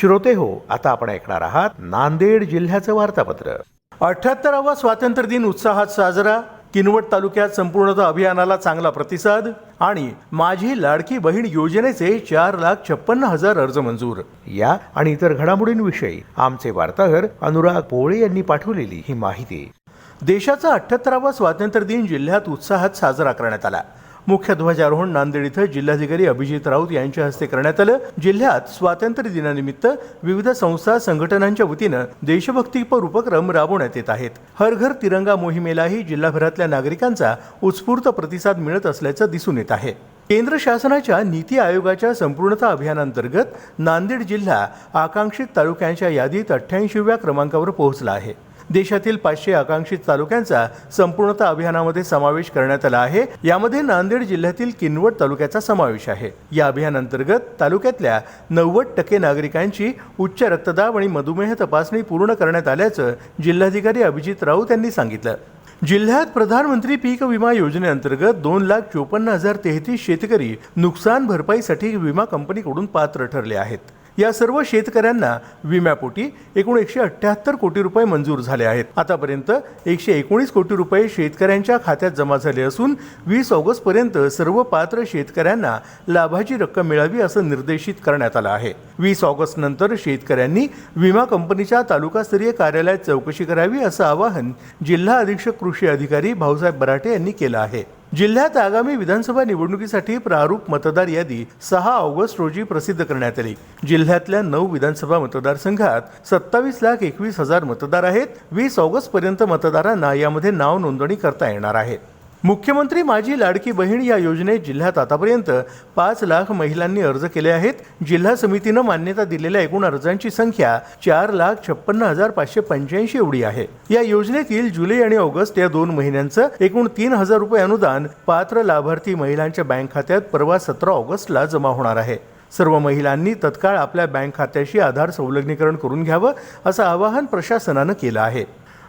श्रोते हो आता आपण ऐकणार आहात नांदेड जिल्ह्याचं वार्तापत्र. अठ्याहत्तरावा स्वातंत्र्य दिन उत्साहात साजरा किनवट तालुक्यात संपूर्णतः अभियानाला चांगला प्रतिसाद आणि माझी लाडकी बहीण योजनेचे चार लाख छप्पन्न हजार अर्ज मंजूर. या आणि इतर घडामोडींविषयी आमचे वार्ताहर अनुराग पोळे यांनी पाठवलेली ही माहिती. देशाचा अठ्याहत्तरावा स्वातंत्र्य दिन जिल्ह्यात उत्साहात साजरा करण्यात आला. मुख्य ध्वजारोहण नांदेड इथं जिल्हाधिकारी अभिजित राऊत यांच्या हस्ते करण्यात आलं. जिल्ह्यात स्वातंत्र्य दिनानिमित्त विविध संस्था संघटनांच्या वतीनं देशभक्तीपर उपक्रम राबवण्यात येत आहेत. हर घर तिरंगा मोहिमेलाही जिल्हाभरातल्या नागरिकांचा उत्स्फूर्त प्रतिसाद मिळत असल्याचं दिसून येत आहे. केंद्र शासनाच्या नीती आयोगाच्या संपूर्णता अभियानांतर्गत नांदेड जिल्हा आकांक्षित तालुक्यांच्या यादीत अठ्ठ्याऐंशीव्या क्रमांकावर पोहोचला आहे. देशातील पाचशे आकांक्षित तालुक्यांचा संपूर्णता अभियानामध्ये समावेश करण्यात आला आहे. यामध्ये नांदेड जिल्ह्यातील किनवट तालुक्याचा समावेश आहे. या अभियानांतर्गत तालुक्यातल्या नव्वद टक्के नागरिकांची उच्च रक्तदाब आणि मधुमेह तपासणी पूर्ण करण्यात आल्याचं जिल्हाधिकारी अभिजित राऊत यांनी सांगितलं. जिल्ह्यात प्रधानमंत्री पीक विमा योजनेअंतर्गत दोन लाख चोपन्न हजार तेहतीस शेतकरी नुकसान भरपाईसाठी विमा कंपनीकडून पात्र ठरले आहेत. या सर्व शेतकऱ्यांना विम्यापोटी एकूण एकशे अठ्ठ्याहत्तर कोटी रुपये मंजूर झाले आहेत. आतापर्यंत एकशे एकोणीस कोटी रुपये शेतकऱ्यांच्या खात्यात जमा झाले असून वीस ऑगस्ट पर्यंत सर्व पात्र शेतकऱ्यांना लाभाची रक्कम मिळावी असं निर्देशित करण्यात आलं आहे. वीस ऑगस्ट नंतर शेतकऱ्यांनी विमा कंपनीच्या तालुकास्तरीय कार्यालयात चौकशी करावी असं आवाहन जिल्हा अधीक्षक कृषी अधिकारी भाऊसाहेब बराटे यांनी केलं आहे. जिल्ह्यात आगामी विधानसभा निवडणुकीसाठी प्रारूप मतदार यादी सहा ऑगस्ट रोजी प्रसिद्ध करण्यात आली. जिल्ह्यातल्या नऊ विधानसभा मतदारसंघात सत्तावीस लाख एकवीस हजार मतदार आहेत. वीस ऑगस्ट पर्यंत मतदारांना यामध्ये नाव नोंदणी करता येणार आहे. मुख्यमंत्री माझी लाडकी बहीण या योजनेत जिल्ह्यात आतापर्यंत पाच लाख महिलांनी अर्ज केले आहेत. जिल्हा समितीनं मान्यता दिलेल्या एकूण अर्जांची संख्या चार लाख छप्पन्न हजार पाचशे पंच्याऐंशी एवढी आहे. या योजनेतील जुलै आणि ऑगस्ट या दोन महिन्यांचं एकूण तीन हजार रुपये अनुदान पात्र लाभार्थी महिलांच्या बँक खात्यात परवा सतरा ऑगस्टला जमा होणार आहे. सर्व महिलांनी तत्काळ आपल्या बँक खात्याशी आधार संलग्नीकरण करून घ्यावं असं आवाहन प्रशासनानं केलं आहे.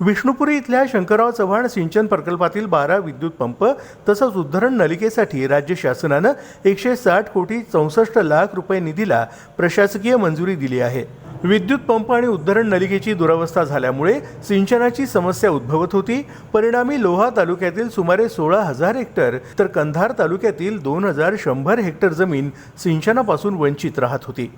विष्णुपुरी इथल्या शंकरराव चव्हाण सिंचन प्रकल्पातील बारा विद्युत पंप तसंच उद्धरण नलिकेसाठी राज्य शासनानं एकशे साठ कोटी चौसष्ट लाख रुपये निधीला प्रशासकीय मंजुरी दिली आहे. विद्युत पंप आणि उद्धरण नलिकेची दुरावस्था झाल्यामुळे सिंचनाची समस्या उद्भवत होती. परिणामी लोहा तालुक्यातील सुमारे सोळा हजार हेक्टर तर कंधार तालुक्यातील दोन हजार शंभर हेक्टर जमीन सिंचनापासून वंचित राहत होती.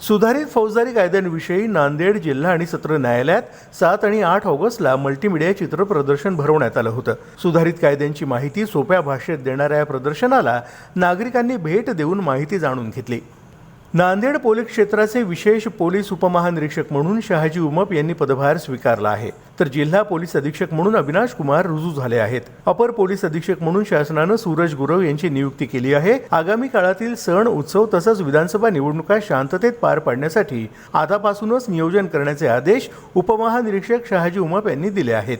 सुधारित फौजदारी कायद्यांविषयी नांदेड जिल्हा आणि सत्र न्यायालयात सात आणि आठ ऑगस्टला मल्टीमीडिया चित्र प्रदर्शन भरवण्यात आलं होतं. सुधारित कायद्यांची माहिती सोप्या भाषेत देणाऱ्या या प्रदर्शनाला नागरिकांनी भेट देऊन माहिती जाणून घेतली. नांदेड पोलीस क्षेत्राचे विशेष पोलीस उपमहानिरीक्षक म्हणून शहाजी उमप यांनी पदभार स्वीकारला आहे. तर जिल्हा पोलीस अधीक्षक म्हणून अविनाश कुमार रुजू झाले आहेत. अपर पोलीस अधीक्षक म्हणून शासनानं सूरज गुरव यांची नियुक्ती केली आहे. आगामी काळातील सण उत्सव तसंच विधानसभा निवडणुका शांततेत पार पाडण्यासाठी आतापासूनच नियोजन करण्याचे आदेश उपमहानिरीक्षक शहाजी उमप यांनी दिले आहेत.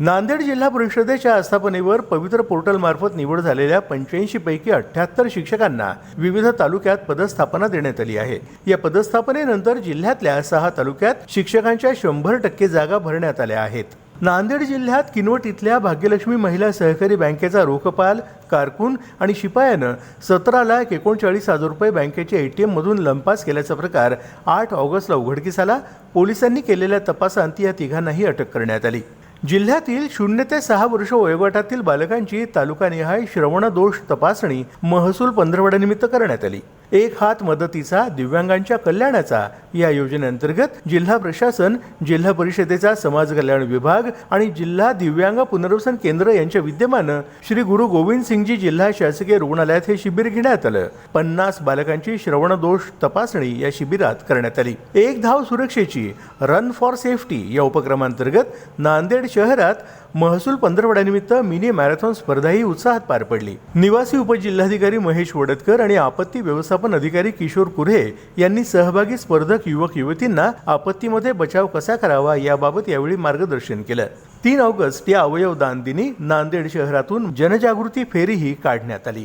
नांदेड जिल्हा परिषदेच्या आस्थापनेवर पवित्र पोर्टलमार्फत निवड झालेल्या पंच्याऐंशीपैकी अठ्ठ्याहत्तर शिक्षकांना विविध तालुक्यात पदस्थापना देण्यात आली आहे. या पदस्थापनेनंतर जिल्ह्यातल्या सहा तालुक्यात शिक्षकांच्या शंभर टक्के जागा भरण्यात आल्या आहेत. नांदेड जिल्ह्यात किनवट इथल्या भाग्यलक्ष्मी महिला सहकारी बँकेचा रोखपाल कारकून आणि शिपायानं सतरा लाख एकोणचाळीस हजार रुपये बँकेच्या एटीएम मधून लंपास केल्याचा प्रकार आठ ऑगस्टला उघडकीस आला. पोलिसांनी केलेल्या तपासांत या तिघांनाही अटक करण्यात आली. जिल्ह्यातील शून्य ते सहा वर्ष वयोगटातील बालकांची तालुकानिहाय श्रवणदोष तपासणी महसूल पंधरवड्यानिमित्त करण्यात आली. एक हात मदतीचा दिव्यांगांच्या कल्याणाचा या योजनेअंतर्गत जिल्हा प्रशासन जिल्हा परिषदेचा समाज कल्याण विभाग आणि जिल्हा दिव्यांग पुनर्वसन केंद्र यांच्या विद्यमानं श्री गुरु गोविंद सिंगजी जिल्हा शासकीय रुग्णालयात हे शिबिर घेण्यात आलं. पन्नास बालकांची श्रवणदोष तपासणी या शिबिरात करण्यात आली. एक धाव सुरक्षेची रन फॉर सेफ्टी या उपक्रमांतर्गत नांदेड शहरात महसूल पंधरवड्यानिमित्त मिनी मॅरेथॉन स्पर्धाही उत्साहात पार पडली. निवासी उपजिल्हाधिकारी महेश वडतकर आणि आपत्ती व्यवस्थापन अधिकारी किशोर कुरे यांनी सहभागी स्पर्धक युवक युवतींना आपत्तीमध्ये बचाव कसा करावा याबाबत यावेळी मार्गदर्शन केलं. तीन ऑगस्ट या अवयवदान दिनी नांदेड शहरातून जनजागृती फेरीही काढण्यात आली.